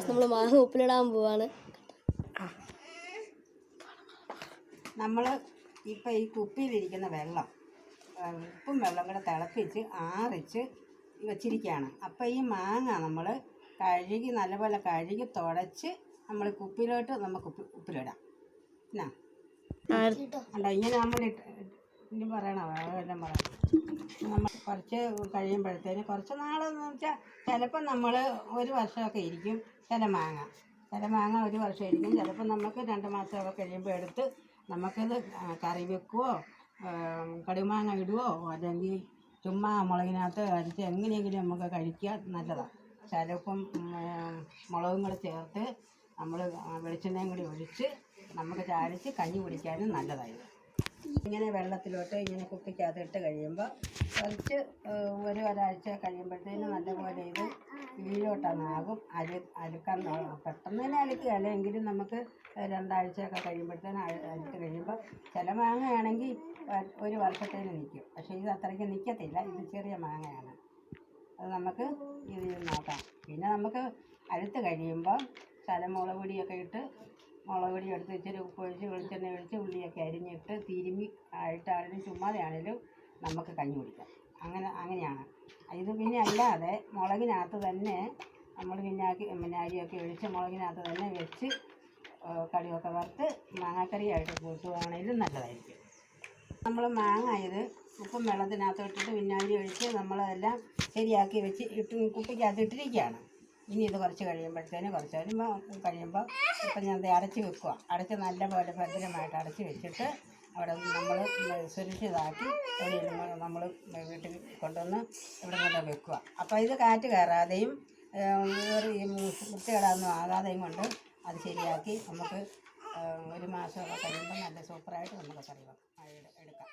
Guys നമ്മൾ മാങ്ങ ഉപ്പിലിടാൻ പോവാണ്. നമ്മൾ ഇപ്പം ഈ കുപ്പിയിലിരിക്കുന്ന വെള്ളം ഉപ്പും വെള്ളം കൂടെ തിളപ്പിച്ച് ആറിച്ച് വെച്ചിരിക്കുകയാണ്. അപ്പോൾ ഈ മാങ്ങ നമ്മൾ കഴുകി നല്ലപോലെ കഴുകി തുടച്ച് നമ്മൾ കുപ്പിയിലോട്ട് നമുക്ക് ഉപ്പ് ഉപ്പിലിടാം. എന്നാ? അല്ല ഇങ്ങനെ നമ്മൾ പറയണോ? എല്ലാം പറയാം നമ്മൾ കുറച്ച് കഴിയുമ്പോഴത്തേന് കുറച്ച് നാളെന്ന് വെച്ചാൽ ചിലപ്പോൾ നമ്മൾ ഒരു വർഷമൊക്കെ ഇരിക്കും ചില മാങ്ങ. ചില മാങ്ങ ഒരു വർഷം ഇരിക്കും. ചിലപ്പോൾ നമുക്ക് രണ്ട് മാസമൊക്കെ കഴിയുമ്പോൾ എടുത്ത് നമുക്കത് കറി വെക്കുവോ കടുമാങ്ങ ഇടുവോ അല്ലെങ്കിൽ ചുമ്മാ മുളകിനകത്ത് അരിച്ച് എങ്ങനെയെങ്കിലും നമുക്ക് കഴിക്കുക നല്ലതാണ് ചിലപ്പം മുളകും കൂടെ ചേർത്ത് നമ്മൾ വെളിച്ചെണ്ണയും കൂടി ഒഴിച്ച് നമുക്ക് ചാടിച്ച് കഞ്ഞി കുടിക്കാനും നല്ലതായിരുന്നു ഇങ്ങനെ വെള്ളത്തിലോട്ട് ഇങ്ങനെ കുപ്പിക്കകത്ത് ഇട്ട് കഴിയുമ്പോൾ കുറച്ച് ഒരു ഒരാഴ്ച കഴിയുമ്പോഴത്തേന് നല്ലപോലെ ഇത് കീഴോട്ടങ്ങാകും അരു അലുക്കാൻ പെട്ടെന്ന് തന്നെ അലുക്കുകയല്ല എങ്കിലും നമുക്ക് രണ്ടാഴ്ചയൊക്കെ കഴിയുമ്പോഴത്തേന് അലുത്ത് കഴിയുമ്പോൾ ചില മാങ്ങയാണെങ്കിൽ ഒരു വർഷത്തേന് നിൽക്കും. പക്ഷേ ഇത് അത്രയ്ക്ക് നിൽക്കത്തില്ല. ഇത് ചെറിയ മാങ്ങയാണ്. അത് നമുക്ക് ഇത് നോക്കാം. പിന്നെ നമുക്ക് അഴുത്ത് കഴിയുമ്പോൾ ശലമുളക് പൊടിയൊക്കെ ഇട്ട് മുളക് പൊടി എടുത്ത് ഇച്ചിരി ഉപ്പ് ഒഴിച്ച് വെളിച്ചെണ്ണ ഒഴിച്ച് ഉള്ളിയൊക്കെ അരിഞ്ഞിട്ട് തിരുമ്മി ആയിട്ടാണെങ്കിലും ചുമ്മാതെയാണെങ്കിലും നമുക്ക് കഞ്ഞി കുടിക്കാം. അങ്ങനെ അങ്ങനെയാണ്. ഇത് പിന്നെ അല്ലാതെ മുളകിനകത്ത് തന്നെ നമ്മൾ വിനാഗി വിനാഗിയൊക്കെ ഒഴിച്ച് മുളകിനകത്ത് തന്നെ വെച്ച് കടിയൊക്കെ വറുത്ത് മാങ്ങാക്കറിയായിട്ട് കൂട്ടുകയാണെങ്കിലും നല്ലതായിരിക്കും. നമ്മൾ മാങ്ങ ഇത് ഉപ്പും വെള്ളത്തിനകത്ത് ഇട്ടിട്ട് വിനാഗിരി ഒഴിച്ച് നമ്മളതെല്ലാം ശരിയാക്കി വെച്ച് ഇട്ട് കുപ്പിക്കകത്ത് ഇട്ടിരിക്കുകയാണ്. ഇനി ഇത് കുറച്ച് കഴിയുമ്പോഴത്തേന് കുറച്ച് കഴിയുമ്പോൾ കഴിയുമ്പോൾ ഇപ്പം ഞാൻ അടച്ച് വെക്കുക അടച്ച് നല്ല പോലെ ഭദ്രമായിട്ട് അടച്ച് വെച്ചിട്ട് അവിടെ നമ്മൾ സുരക്ഷിതമാക്കി എവിടെയെങ്കിലും നമ്മൾ വീട്ടിൽ കൊണ്ടുവന്ന് ഇവിടെ കൊണ്ട് വെക്കുക. അപ്പോൾ ഇത് കാറ്റ് കയറാതെയും ഈ വൃത്തികേടാതൊന്നും ആകാതെയും കൊണ്ട് അത് ശരിയാക്കി നമുക്ക് ഒരു മാസമൊക്കെ കഴിയുമ്പോൾ നല്ല സൂപ്പറായിട്ട് നമുക്ക് കറി എടുക്കാം.